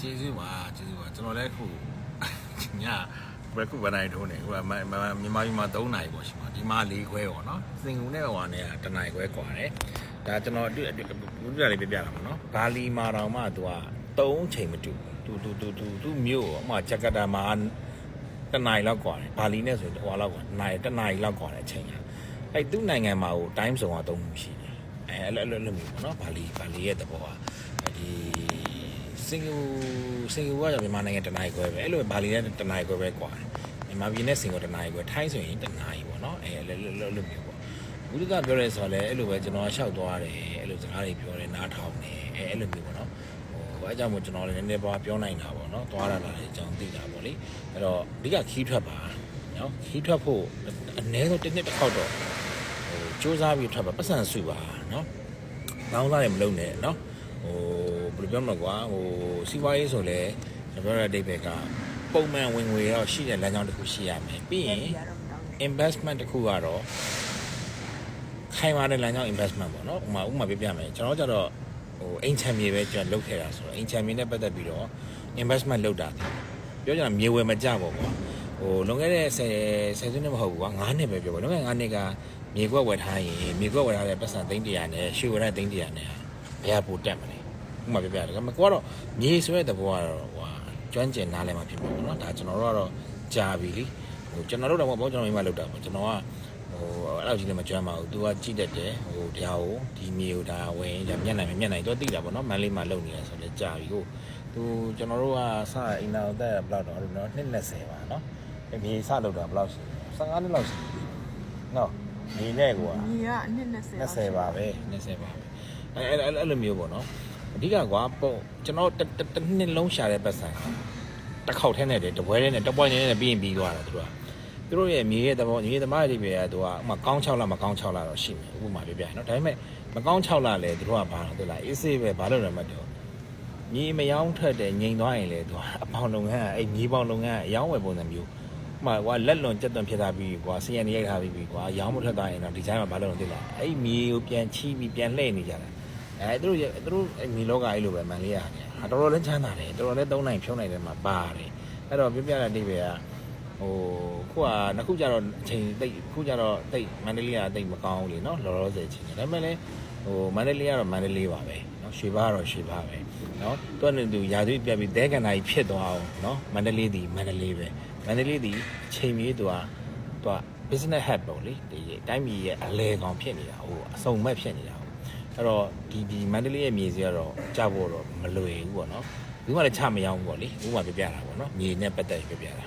ကျေးဇူးပါကျေးဇူးပါကျွန်တော်လည်းခုညဘယ်ခုဘယ်နိုင်ထုံးနေခုကမြန်မာပြည်မှာ3နိုင်ပေါ့ရှိမှာဒီမှာ4ခွဲပေါ့နော်စင်ကူနဲ့ဟိုနဲ့တနိုင်ခွဲกว่าတယ်ဒါကျွန်တော်အတွေ့အတွေ့ဘူးပြလေးပြပြလာပါနော်ဘာလီမာတောင်မှသူက3ချိန်မတူတူတူတူတူသူမြို့အမှဂျကာတာမှာတနိုင်လောက်กว่าတယ်ဘာလီနဲ့ဆိုရင်ဟိုလောက်กว่าနိုင်တနိုင်လောက်กว่าတဲ့အချိန်ကအဲ့သူ့နိုင်ငံမှာဟို time zone က3ခုရှိတယ်အဲအဲ့လိုအဲ့လိုမျိုးပေါ့နော်ဘာလီဘာလီရဲ့သဘောကဒီ စင်ကာပူစင်ကာပူကကြောင့်မြန်မာနိုင်ငံတနိုင်ခွဲပဲအဲ့လိုဘာလီနဲ့တနိုင်ခွဲပဲကွာတယ်မြန်မာပြည်နဲ့စင်ကာပူတနိုင်ခွဲထိုင်းဆိုရင်တနိုင်ပေါ့နော်အဲအဲ့လိုလိုလိုမျိုးပေါ့ဘူးကပြောရဲဆိုတော့လည်းအဲ့လိုပဲကျွန်တော်ကရှောက်သွားတယ်အဲ့လိုစကားတွေပြောတယ်နားထောင်တယ်အဲအဲ့လိုမျိုးပေါ့နော်ဟိုအဲအကြောင်းမို့ကျွန်တော်လည်းနည်းနည်းပါးပြောနိုင်တာပေါ့နော်သွားရတာလည်းအကြောင်းသိတာပေါ့လေအဲ့တော့အဓိကခီးထွက်ပါနော်ခီးထွက်ဖို့အနည်းဆုံးတစ်နှစ်တစ်ခေါက်တော့ဟိုစူးစမ်းပြီးထွက်ပါပတ်စံစုပါနော်ကောင်းစားတယ်မလုပ်နဲ့နော် ဟိုဘယ်လိုပြောမလဲကွာဟိုစီးပွားရေးဆိုလဲကျွန်တော်တို့အတိတ်ဘက်ကပုံမှန်ဝင်ငွေတော့ရှိတဲ့လမ်းကြောင်းတစ်ခုရှိရမယ်ပြီးရင် investment တစ်ခုကတော့ခိုင်မာတဲ့လမ်းကြောင်း investment ပေါ့နော်ဥပမာဥပမာပြပြမယ်ကျွန်တော်တို့ကြတော့ဟိုအိမ်ချမ်းမြေပဲကျွန်တော်လုပ်ခဲ့တာဆိုတော့အိမ်ချမ်းမြေနဲ့ပတ်သက်ပြီးတော့ investment လုပ်တာပြောကြတာမြေဝယ်မကြပေါ့ကွာဟိုလွန်ခဲ့တဲ့10 10စုနှစ်မဟုတ်ဘူးကွာ9နှစ်ပဲပြောပါလွန်ခဲ့တဲ့9နှစ်ကမြေကွက်ဝယ်ထားရင်မြေကွက်ဝယ်ထားတဲ့ပတ်စံ300နဲ့ရွှေဝယ်ထားတဲ့300နဲ့ ဘယ်ဟာပိုတက်မလဲဥပမာပြပြတယ်ကမကွာတော့မြေဆိုတဲ့သဘောကတော့ဟိုကျွမ်းကျင်နားလည်မှာဖြစ်မှာပေါ့နော်ဒါကျွန်တော်တို့ကတော့ကြာပြီလीဟိုကျွန်တော်တို့တော့မဟုတ်ကျွန်တော်မိမလောက်တာပေါ့ကျွန်တော်ကဟိုအဲ့လိုကြီးလည်းမကျွမ်းပါဘူး तू ကကြည့်တတ်တယ်ဟိုတရားကိုဒီမြေကိုဒါဝင်ရမျက်နှာမျက်နှာတော့သိတာပေါ့နော်မန်လေးမှာလုံနေရဆိုလဲကြာပြီကို तू ကျွန်တော်တို့ကစအိမ်နာတက်ဘယ်လောက်တော့အဲ့လိုနော်220ပါနော်အဲ့မြေစလောက်တာဘယ်လောက်ရှိ15နှစ်လောက်ရှိပြီနော် မြေနဲ့ကွာညီကအနှစ်20 20ပါပဲ20ပါပဲအဲအဲ့အဲ့အဲ့လိုမျိုးပေါ့နော်အဓိကကွာပုံကျွန်တော်တစ်တစ်တစ်နှစ်လုံးရှာတဲ့ပတ်စံတစ်ခေါက်ထဲနဲ့တည်းတပွဲထဲနဲ့တစ်ပွဲနဲ့နဲ့ပြီးရင်ပြီးသွားတာသူကသူတို့ရဲ့မြေရဲ့သဘောမြေသမားတွေပဲကသူကဥမာကောင်း6လမကောင်း6လတော့ရှိမယ်ဥပမာပြပြနော်ဒါပေမဲ့မကောင်း6လလဲသူတို့ကဘာလို့သူလားအေးဆေးပဲဘာလို့လဲမပြောမြေမယောင်းထွက်တယ်ငိန်သွားရင်လေသူကအပေါင်လုပ်ငန်းကအဲ့မြေပေါင်လုပ်ငန်းကအယောင်းဝယ်ပုံစံမျိုးဥပ မာကွာလက်လွန်ကြက်သွန်ဖြစ်တာပြီးကွာစီရန်နေရိုက်ထားပြီးပြီကွာရောင်းမထွက်သွားရင်တော့ဒီဇိုင်းမှာဘာလို့လဲသိလားအဲ့မြေကိုပြန်ချီးပြီးပြန်လှည့်နေကြတာအဲသူတို့သူတို့မြေလောကအဲ့လိုပဲမန်လေးရတယ်ဟာတော်တော်လေးချမ်းသာတယ်တော်တော်လေးသုံးနိုင်ဖြုံးနိုင်တယ်မှာပါတယ်အဲ့တော့ပြပြတဲ့အတိတ်ပဲကဟိုခုကနှစ်ခုကြတော့အချိန်တိတ်ခုကြတော့တိတ်မန္တလေးကတိတ်မကောင်းဘူးလေနော်လောလောဆယ်အချိန်ဒါပေမဲ့လည်းဟိုမန္တလေးကတော့မန္တလေးပါပဲနော်ရွှေဘာကတော့ရွှေဘာပဲနော်သူကလည်းသူရာသွေးပြပြီးဒဲကန်နာကြီးဖြစ်သွားအောင်နော်မန္တလေးဒီမန္တလေးပဲ မန္တလေးဒီချိန်မြေးသူကသူက business head ပေါ့လေဒီတိုင်းပြည်ရဲ့အလဲကောင်ဖြစ်နေတာဟိုအစုံမဲ့ဖြစ်နေတာဟိုအဲ့တော့ဒီဒီမန္တလေးရဲ့မြေစီကတော့ကြဖို့တော့မလွယ်ဘူးပေါ့နော်ဘူးမှလည်းချမရောဘူးပေါ့လေဘူးမှပြပြတာပေါ့နော်မြေနဲ့ပတ်သက်ပြပြတာ